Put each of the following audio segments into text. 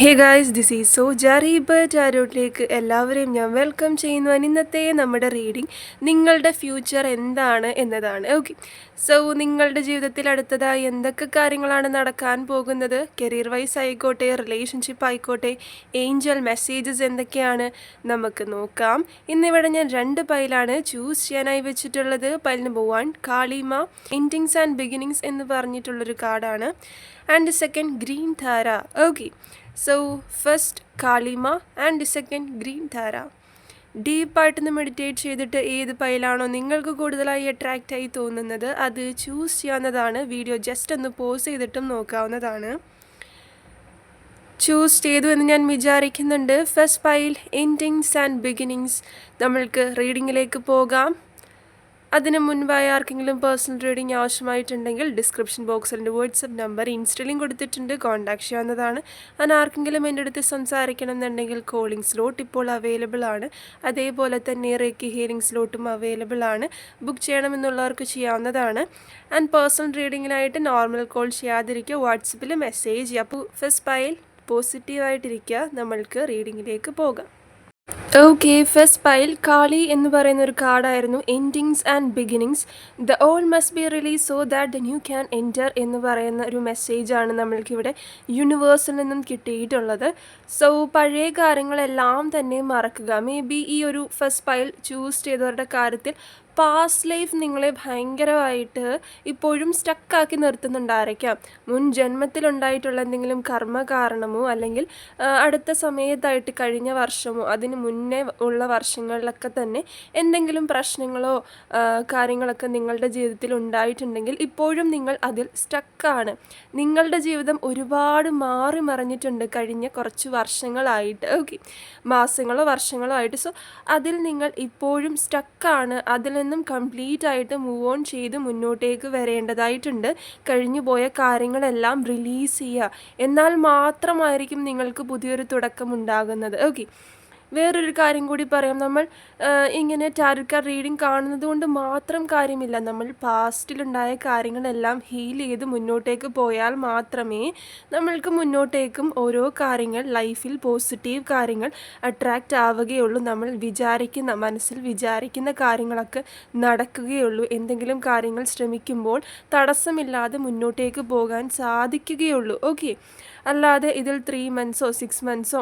Hey guys this is so ജാരീബ് ജാരോട്ടിലേക്ക് എല്ലാവരെയും ഞാൻ വെൽക്കം ചെയ്യുന്നു. ഇന്നത്തെ നമ്മുടെ റീഡിംഗ് നിങ്ങളുടെ ഫ്യൂച്ചർ എന്താണ് എന്നതാണ്. ഓക്കെ സോ നിങ്ങളുടെ ജീവിതത്തിൽ അടുത്തതായി എന്തൊക്കെ കാര്യങ്ങളാണ് നടക്കാൻ പോകുന്നത്? കരിയർ വൈസ് ആയിക്കോട്ടെ റിലേഷൻഷിപ്പ് ആയിക്കോട്ടെ ഏഞ്ചൽ മെസ്സേജസ് എന്തൊക്കെയാണ്? നമുക്ക് നോക്കാം. ഇന്നിവിടെ ഞാൻ രണ്ട് പൈലാണ് ചൂസ് ചെയ്യാനായി വെച്ചിട്ടുള്ളത്. Pile number one Kalima endings and beginnings എന്ന് പറഞ്ഞിട്ടുള്ളൊരു കാർഡാണ്. And second green Tara okay so first Kalima and second green Tara ഡീപ്പായിട്ടൊന്ന് meditate ചെയ്തിട്ട് ഏത് പൈലാണോ നിങ്ങൾക്ക് കൂടുതലായി അട്രാക്റ്റ് ആയി തോന്നുന്നത് അത് ചൂസ് ചെയ്യാവുന്നതാണ്. വീഡിയോ ജസ്റ്റ് ഒന്ന് പോസ് ചെയ്തിട്ടും നോക്കാവുന്നതാണ്. ചൂസ് ചെയ്തു എന്ന് ഞാൻ വിചാരിക്കുന്നുണ്ട്. First pile endings and beginnings നമ്മൾക്ക് റീഡിങ്ങിലേക്ക് പോകാം. അതിന് മുൻപായി ആർക്കെങ്കിലും പേഴ്സണൽ റീഡിംഗ് ആവശ്യമായിട്ടുണ്ടെങ്കിൽ ഡിസ്ക്രിപ്ഷൻ ബോക്സിൽ എന്റെ വാട്സപ്പ് നമ്പർ ഇൻസ്റ്റലിംഗ് കൊടുത്തിട്ടുണ്ട്. കോൺടാക്ട് ചെയ്യാവുന്നതാണ്. അതിന് ആർക്കെങ്കിലും എന്റെ അടുത്ത് സംസാരിക്കണം എന്നുണ്ടെങ്കിൽ കോളിംഗ് സ്ലോട്ട് ഇപ്പോൾ അവൈലബിൾ ആണ്. അതേപോലെ തന്നെ റേക്കി ഹിയറിംഗ് സ്ലോട്ടും അവൈലബിൾ ആണ്. ബുക്ക് ചെയ്യണമെന്നുള്ളവർക്ക് ചെയ്യാവുന്നതാണ്. ആൻഡ് പേഴ്സണൽ റീഡിങ്ങിനായിട്ട് നോർമൽ കോൾ ചെയ്യാതിരിക്കുക. വാട്സപ്പിൽ മെസ്സേജ് ചെയ്യുക അപ്പോൾ ഫസ്റ്റ് പൈൽ പോസിറ്റീവായിട്ടിരിക്കുക നമ്മൾക്ക് റീഡിങ്ങിലേക്ക് പോകാം. ഓക്കെ ഫസ്റ്റ് പൈൽ കാളി എന്ന് പറയുന്ന ഒരു കാർഡായിരുന്നു. Endings and beginnings the old must be release so that the new can enter എന്ന് പറയുന്ന ഒരു മെസ്സേജാണ് നമ്മൾക്കിവിടെ യൂണിവേഴ്സിൽ നിന്നും കിട്ടിയിട്ടുള്ളത്. സോ പഴയ കാര്യങ്ങളെല്ലാം തന്നെ മറക്കുക. മേ ബി ഈ ഒരു ഫസ്റ്റ് പൈൽ ചൂസ് ചെയ്തവരുടെ കാര്യത്തിൽ പാസ്റ്റ് ലൈഫ് നിങ്ങളെ ഭയങ്കരമായിട്ട് ഇപ്പോഴും സ്റ്റക്കാക്കി നിർത്തുന്നുണ്ടായിരിക്കാം മുൻ ജന്മത്തിലുണ്ടായിട്ടുള്ള എന്തെങ്കിലും കർമ്മ കാരണമോ അല്ലെങ്കിൽ അടുത്ത സമയത്തായിട്ട് കഴിഞ്ഞ വർഷമോ അതിന് മുന്നേ ഉള്ള വർഷങ്ങളിലൊക്കെ തന്നെ എന്തെങ്കിലും പ്രശ്നങ്ങളോ കാര്യങ്ങളൊക്കെ നിങ്ങളുടെ ജീവിതത്തിൽ ഉണ്ടായിട്ടുണ്ടെങ്കിൽ ഇപ്പോഴും നിങ്ങൾ അതിൽ സ്റ്റക്കാണ് നിങ്ങളുടെ ജീവിതം ഒരുപാട് മാറി മറിഞ്ഞിട്ടുണ്ട് കഴിഞ്ഞ കുറച്ച് വർഷങ്ങളായിട്ട്. ഓക്കെ മാസങ്ങളോ വർഷങ്ങളോ ആയിട്ട്. സോ അതിൽ നിങ്ങൾ ഇപ്പോഴും സ്റ്റക്കാണ് അതിൽ നിന്നും കംപ്ലീറ്റ് ആയിട്ട് മൂവ് ഓൺ ചെയ്ത് മുന്നോട്ടേക്ക് വരേണ്ടതായിട്ടുണ്ട്. കഴിഞ്ഞു പോയ കാര്യങ്ങളെല്ലാം റിലീസ് ചെയ്യുക. എന്നാൽ മാത്രമായിരിക്കും നിങ്ങൾക്ക് പുതിയൊരു തുടക്കം ഉണ്ടാകുന്നത്. ഓക്കെ വേറൊരു കാര്യം കൂടി പറയാം. നമ്മൾ ഇങ്ങനെ ടാരറ്റ് റീഡിങ് കാണുന്നത് കൊണ്ട് മാത്രം കാര്യമില്ല. നമ്മൾ പാസ്റ്റിലുണ്ടായ കാര്യങ്ങളെല്ലാം ഹീൽ ചെയ്ത് മുന്നോട്ടേക്ക് പോയാൽ മാത്രമേ നമ്മൾക്ക് മുന്നോട്ടേക്കും ഓരോ കാര്യങ്ങൾ ലൈഫിൽ പോസിറ്റീവ് കാര്യങ്ങൾ അട്രാക്റ്റ് ആവുകയുള്ളൂ. നമ്മൾ വിചാരിക്കുന്ന മനസ്സിൽ വിചാരിക്കുന്ന കാര്യങ്ങളൊക്കെ നടക്കുകയുള്ളൂ. എന്തെങ്കിലും കാര്യങ്ങൾ ശ്രമിക്കുമ്പോൾ തടസ്സമില്ലാതെ മുന്നോട്ടേക്ക് പോകാൻ സാധിക്കുകയുള്ളൂ. ഓക്കെ അല്ലാതെ ഇതിൽ ത്രീ മന്ത്സോ സിക്സ് മന്ത്സോ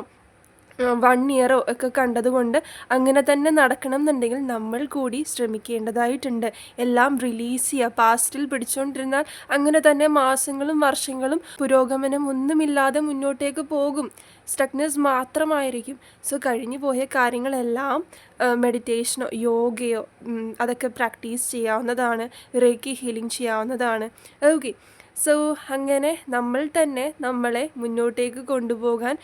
വൺ ഇയറോ ഒക്കെ കണ്ടതുകൊണ്ട് അങ്ങനെ തന്നെ നടക്കണം എന്നുണ്ടെങ്കിൽ നമ്മൾ കൂടി ശ്രമിക്കേണ്ടതായിട്ടുണ്ട്. എല്ലാം റിലീസ് ചെയ്യുക പാസ്റ്റിൽ പിടിച്ചുകൊണ്ടിരുന്നാൽ അങ്ങനെ തന്നെ മാസങ്ങളും വർഷങ്ങളും പുരോഗമനം ഒന്നുമില്ലാതെ മുന്നോട്ടേക്ക് പോകും. സ്റ്റക്നെസ് മാത്രമായിരിക്കും. സോ കഴിഞ്ഞു പോയ കാര്യങ്ങളെല്ലാം മെഡിറ്റേഷനോ യോഗയോ അതൊക്കെ പ്രാക്ടീസ് ചെയ്യാവുന്നതാണ്. റേക്കി ഹീലിംഗ് ചെയ്യാവുന്നതാണ്. ഓക്കെ സോ അങ്ങനെ നമ്മൾ തന്നെ നമ്മളെ മുന്നോട്ടേക്ക് കൊണ്ടുപോകാൻ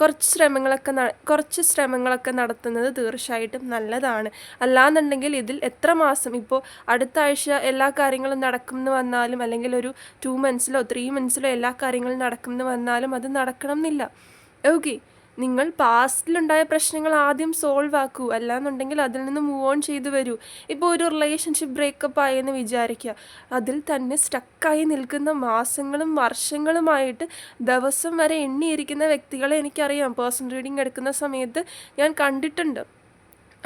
കുറച്ച് ശ്രമങ്ങളൊക്കെ കുറച്ച് ശ്രമങ്ങളൊക്കെ നടത്തുന്നത് തീർച്ചയായിട്ടും നല്ലതാണ്. അല്ലാന്നുണ്ടെങ്കിൽ ഇതിൽ എത്ര മാസം ഇപ്പോൾ അടുത്ത ആഴ്ച എല്ലാ കാര്യങ്ങളും നടക്കുമെന്ന് വന്നാലും അല്ലെങ്കിൽ ഒരു ടു മന്ത്സിലോ ത്രീ മന്ത്സിലോ എല്ലാ കാര്യങ്ങളും നടക്കുമെന്ന് വന്നാലും അത് നടക്കണം എന്നില്ല ഓക്കെ നിങ്ങൾ പാസ്റ്റിലുണ്ടായ പ്രശ്നങ്ങൾ ആദ്യം സോൾവ് ആക്കൂ. അല്ലാന്നുണ്ടെങ്കിൽ അതിൽ നിന്ന് മൂവ് ഓൺ ചെയ്തു വരൂ. ഇപ്പോൾ ഒരു റിലേഷൻഷിപ്പ് ബ്രേക്കപ്പ് ആയെന്ന് വിചാരിക്കുക. അതിൽ തന്നെ സ്റ്റക്കായി നിൽക്കുന്ന മാസങ്ങളും വർഷങ്ങളുമായിട്ട് ദിവസം വരെ എണ്ണിയിരിക്കുന്ന വ്യക്തികളെ എനിക്കറിയാം. പേഴ്സണൽ റീഡിംഗ് എടുക്കുന്ന സമയത്ത് ഞാൻ കണ്ടിട്ടുണ്ട്.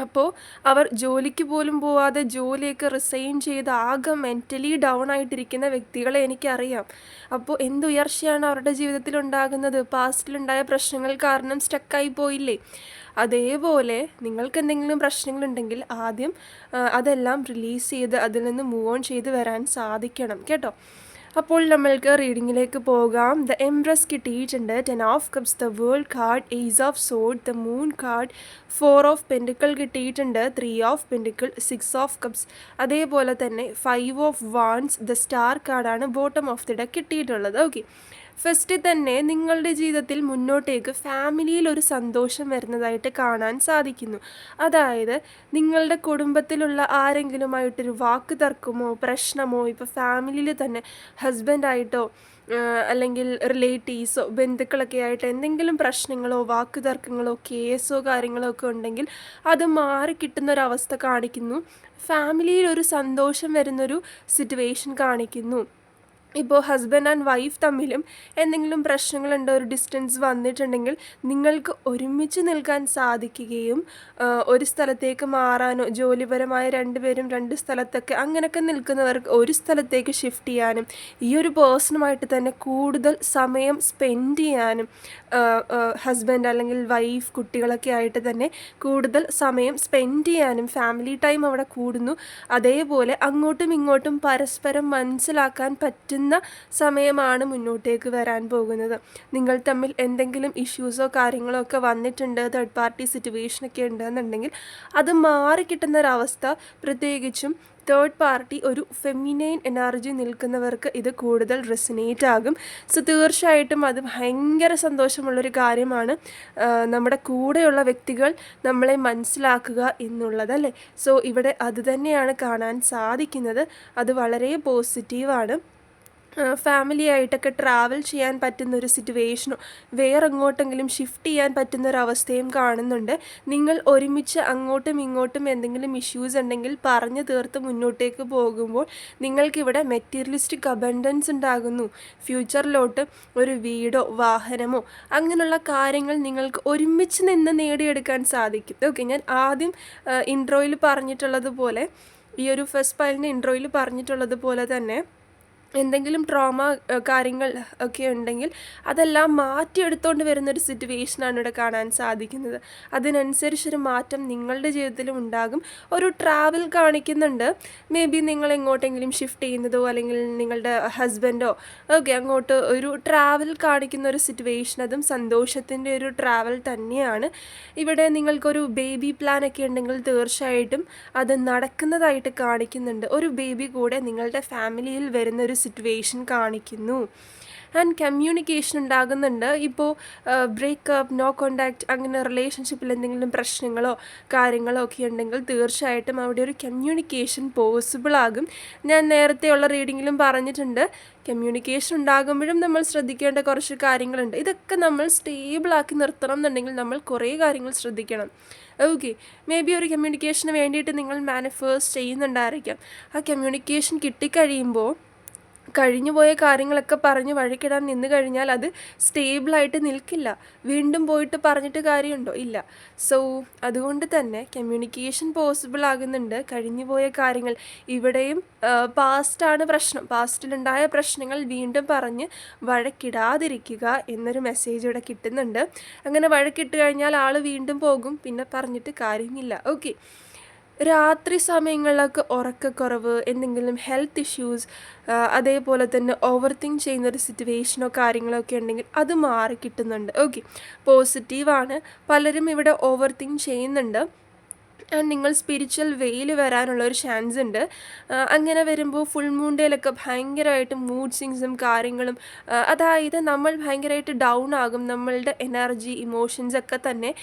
അപ്പോൾ അവർ ജോലിക്ക് പോലും പോവാതെ ജോലിയൊക്കെ റിസൈൻ ചെയ്ത് ആകെ മെന്റലി ഡൗൺ ആയിട്ടിരിക്കുന്ന വ്യക്തികളെ എനിക്കറിയാം. അപ്പോൾ എന്തുയർച്ചയാണ് അവരുടെ ജീവിതത്തിൽ ഉണ്ടാകുന്നത്? പാസ്റ്റിലുണ്ടായ പ്രശ്നങ്ങൾ കാരണം സ്റ്റക്കായി പോയില്ലേ? അതേപോലെ നിങ്ങൾക്ക് എന്തെങ്കിലും പ്രശ്നങ്ങളുണ്ടെങ്കിൽ ആദ്യം അതെല്ലാം റിലീസ് ചെയ്ത് അതിൽ നിന്ന് മൂവ് ഓൺ ചെയ്ത് വരാൻ സാധിക്കണം. കേട്ടോ? അപ്പോൾ നമ്മൾക്ക് റീഡിങ്ങിലേക്ക് പോകാം. ദ എംബ്രസ് കിട്ടിയിട്ടുണ്ട് ten of cups the world card ace of sword the moon card four of pentacle കിട്ടിയിട്ടുണ്ട് three of pentacle six of cups അതേപോലെ തന്നെ five of wands the star കാർഡാണ് ബോട്ടം ഓഫ് ദി കിട്ടിയിട്ടുള്ളത്. Okay first തന്നെ നിങ്ങളുടെ ജീവിതത്തിൽ മുന്നോട്ടേക്ക് ഫാമിലിയിൽ ഒരു സന്തോഷം വരുന്നതായിട്ട് കാണാൻ സാധിക്കുന്നു. അതായത് നിങ്ങളുടെ കുടുംബത്തിലുള്ള ആരെങ്കിലുമായിട്ടൊരു വാക്ക് തർക്കമോ പ്രശ്നമോ ഇപ്പോൾ ഫാമിലിയിൽ തന്നെ ഹസ്ബൻഡായിട്ടോ അല്ലെങ്കിൽ റിലേറ്റീവ്സോ ബന്ധുക്കളൊക്കെ ആയിട്ട് എന്തെങ്കിലും പ്രശ്നങ്ങളോ വാക്ക് തർക്കങ്ങളോ കേസോ കാര്യങ്ങളോ ഒക്കെ ഉണ്ടെങ്കിൽ അത് മാറി കിട്ടുന്നൊരവസ്ഥ കാണിക്കുന്നു. ഫാമിലിയിൽ ഒരു സന്തോഷം വരുന്നൊരു സിറ്റുവേഷൻ കാണിക്കുന്നു. ഇപ്പോൾ ഹസ്ബൻഡ് ആൻഡ് വൈഫ് തമ്മിലും എന്തെങ്കിലും പ്രശ്നങ്ങളുണ്ടോ? ഒരു ഡിസ്റ്റൻസ് വന്നിട്ടുണ്ടെങ്കിൽ നിങ്ങൾക്ക് ഒരുമിച്ച് നിൽക്കാൻ സാധിക്കുകയും ഒരു സ്ഥലത്തേക്ക് മാറാനോ ജോലിപരമായ രണ്ടുപേരും രണ്ട് സ്ഥലത്തൊക്കെ അങ്ങനെയൊക്കെ നിൽക്കുന്നവർക്ക് ഒരു സ്ഥലത്തേക്ക് ഷിഫ്റ്റ് ചെയ്യാനും ഈ ഒരു പേഴ്സണുമായിട്ട് തന്നെ കൂടുതൽ സമയം സ്പെൻഡ് ചെയ്യാനും ഹസ്ബൻഡ് അല്ലെങ്കിൽ വൈഫ് കുട്ടികളൊക്കെ ആയിട്ട് തന്നെ കൂടുതൽ സമയം സ്പെൻഡ് ചെയ്യാനും ഫാമിലി ടൈം അവിടെ കൂടുന്നു. അതേപോലെ അങ്ങോട്ടും ഇങ്ങോട്ടും പരസ്പരം മനസ്സിലാക്കാൻ പറ്റുന്ന പറ്റുന്ന സമയമാണ് മുന്നോട്ടേക്ക് വരാൻ പോകുന്നത്. നിങ്ങൾ തമ്മിൽ എന്തെങ്കിലും ഇഷ്യൂസോ കാര്യങ്ങളോ ഒക്കെ വന്നിട്ടുണ്ട് തേർഡ് പാർട്ടി സിറ്റുവേഷനൊക്കെ ഉണ്ടെന്നുണ്ടെങ്കിൽ അത് മാറിക്കിട്ടുന്ന ഒരവസ്ഥ പ്രത്യേകിച്ചും തേർഡ് പാർട്ടി ഒരു ഫെമിനൈൻ എനർജി നിൽക്കുന്നവർക്ക് ഇത് കൂടുതൽ റെസിനേറ്റ് ആകും. സോ തീർച്ചയായിട്ടും അത് ഭയങ്കര സന്തോഷമുള്ളൊരു കാര്യമാണ്. നമ്മുടെ കൂടെയുള്ള വ്യക്തികൾ നമ്മളെ മനസ്സിലാക്കുക എന്നുള്ളത് അല്ലേ? സോ ഇവിടെ അത് തന്നെയാണ് കാണാൻ സാധിക്കുന്നത്. അത് വളരെ പോസിറ്റീവാണ് ഫാമിലി ആയിട്ടൊക്കെ ട്രാവൽ ചെയ്യാൻ പറ്റുന്ന ഒരു സിറ്റുവേഷനോ വേറെ എങ്ങോട്ടെങ്കിലും ഷിഫ്റ്റ് ചെയ്യാൻ പറ്റുന്ന ഒരു അവസ്ഥയും കാണുന്നുണ്ട്. നിങ്ങൾ ഒരുമിച്ച് അങ്ങോട്ടും ഇങ്ങോട്ടും എന്തെങ്കിലും ഇഷ്യൂസ് ഉണ്ടെങ്കിൽ പറഞ്ഞു തീർത്ത് മുന്നോട്ടേക്ക് പോകുമ്പോൾ നിങ്ങൾക്കിവിടെ മെറ്റീരിയലിസ്റ്റിക് അബൻഡൻസ് ഉണ്ടാകുന്നു. ഫ്യൂച്ചറിലോട്ട് ഒരു വീടോ വാഹനമോ അങ്ങനെയുള്ള കാര്യങ്ങൾ നിങ്ങൾക്ക് ഒരുമിച്ച് നിന്ന് നേടിയെടുക്കാൻ സാധിക്കും. ഓക്കെ ഞാൻ ആദ്യം ഇൻട്രോയിൽ പറഞ്ഞിട്ടുള്ളതുപോലെ ഈ ഒരു ഫസ്റ്റ് പൈലിന്റെ ഇൻട്രോയിൽ പറഞ്ഞിട്ടുള്ളതുപോലെ തന്നെ എന്തെങ്കിലും ട്രോമ കാര്യങ്ങൾ ഒക്കെ ഉണ്ടെങ്കിൽ അതെല്ലാം മാറ്റിയെടുത്തുകൊണ്ട് വരുന്നൊരു സിറ്റുവേഷനാണ് ഇവിടെ കാണാൻ സാധിക്കുന്നത്. അതിനനുസരിച്ചൊരു മാറ്റം നിങ്ങളുടെ ജീവിതത്തിലും ഉണ്ടാകും. ഒരു ട്രാവൽ കാണിക്കുന്നുണ്ട്. മേ ബി നിങ്ങൾ എങ്ങോട്ടെങ്കിലും ഷിഫ്റ്റ് ചെയ്യുന്നതോ അല്ലെങ്കിൽ നിങ്ങളുടെ ഹസ്ബൻഡോ ഓക്കെ അങ്ങോട്ട് ഒരു ട്രാവൽ കാണിക്കുന്ന ഒരു സിറ്റുവേഷൻ അതും സന്തോഷത്തിന്റെ ഒരു ട്രാവൽ തന്നെയാണ്. ഇവിടെ നിങ്ങൾക്കൊരു ബേബി പ്ലാൻ ഒക്കെ ഉണ്ടെങ്കിൽ തീർച്ചയായിട്ടും അത് നടക്കുന്നതായിട്ട് കാണിക്കുന്നുണ്ട്. ഒരു ബേബി കൂടെ നിങ്ങളുടെ ഫാമിലിയിൽ വരുന്ന ഒരു സിറ്റുവേഷൻ കാണിക്കുന്നു. ആൻഡ് കമ്മ്യൂണിക്കേഷൻ ഉണ്ടാകുന്നുണ്ട്. ഇപ്പോൾ ബ്രേക്കപ്പ് നോ കോണ്ടാക്റ്റ് അങ്ങനെ റിലേഷൻഷിപ്പിൽ എന്തെങ്കിലും പ്രശ്നങ്ങളോ കാര്യങ്ങളോ ഒക്കെ ഉണ്ടെങ്കിൽ തീർച്ചയായിട്ടും അവിടെ ഒരു കമ്മ്യൂണിക്കേഷൻ പോസിബിൾ ആകും. ഞാൻ നേരത്തെയുള്ള റീഡിങ്ങിലും പറഞ്ഞിട്ടുണ്ട്. കമ്മ്യൂണിക്കേഷൻ ഉണ്ടാകുമ്പോഴും നമ്മൾ ശ്രദ്ധിക്കേണ്ട കുറച്ച് കാര്യങ്ങളുണ്ട്. ഇതൊക്കെ നമ്മൾ സ്റ്റേബിളാക്കി നിർത്തണം എന്നുണ്ടെങ്കിൽ നമ്മൾ കുറേ കാര്യങ്ങൾ ശ്രദ്ധിക്കണം. ഓക്കെ മേ ബി ഒരു കമ്മ്യൂണിക്കേഷന് വേണ്ടിയിട്ട് നിങ്ങൾ മാനിഫേഴ്സ് ചെയ്യുന്നുണ്ടായിരിക്കാം. ആ കമ്മ്യൂണിക്കേഷൻ കിട്ടിക്കഴിയുമ്പോൾ കഴിഞ്ഞുപോയ കാര്യങ്ങളൊക്കെ പറഞ്ഞ് വഴിക്കിടാൻ നിന്ന് കഴിഞ്ഞാൽ അത് സ്റ്റേബിളായിട്ട് നിൽക്കില്ല. വീണ്ടും പോയിട്ട് പറഞ്ഞിട്ട് കാര്യമുണ്ടോ? ഇല്ല. സോ അതുകൊണ്ട് തന്നെ കമ്മ്യൂണിക്കേഷൻ പോസിബിൾ ആകുന്നുണ്ട്. കഴിഞ്ഞുപോയ കാര്യങ്ങൾ ഇവിടെയും പാസ്റ്റാണ് പ്രശ്നം. പാസ്റ്റിലുണ്ടായ പ്രശ്നങ്ങൾ വീണ്ടും പറഞ്ഞ് വഴക്കിടാതിരിക്കുക എന്നൊരു മെസ്സേജ് ഇവിടെ കിട്ടുന്നുണ്ട്. അങ്ങനെ വഴക്കിട്ട് കഴിഞ്ഞാൽ ആൾ വീണ്ടും പോകും. പിന്നെ പറഞ്ഞിട്ട് കാര്യമില്ല. ഓക്കെ രാത്രി സമയങ്ങളിലൊക്കെ ഉറക്കക്കുറവ് എന്തെങ്കിലും ഹെൽത്ത് ഇഷ്യൂസ് അതേപോലെ തന്നെ ഓവർ തിങ്ക് ചെയ്യുന്ന ഒരു സിറ്റുവേഷനോ കാര്യങ്ങളോ ഒക്കെ ഉണ്ടെങ്കിൽ അത് മാറി കിട്ടുന്നുണ്ട്. ഓക്കെ പോസിറ്റീവാണ് പലരും ഇവിടെ ഓവർ തിങ്ക് ചെയ്യുന്നുണ്ട്. നിങ്ങൾ സ്പിരിച്വൽ വെയിൽ വരാനുള്ള ഒരു ചാൻസ് ഉണ്ട്. അങ്ങനെ വരുമ്പോൾ ഫുൾ മൂൺ ഡേയിലൊക്കെ ഭയങ്കരമായിട്ട് മൂഡ് സിങ്സും കാര്യങ്ങളും അതായത് നമ്മൾ ഭയങ്കരമായിട്ട് ഡൗൺ ആകും നമ്മളുടെ എനർജി ഇമോഷൻസ് ഒക്കെ തന്നെ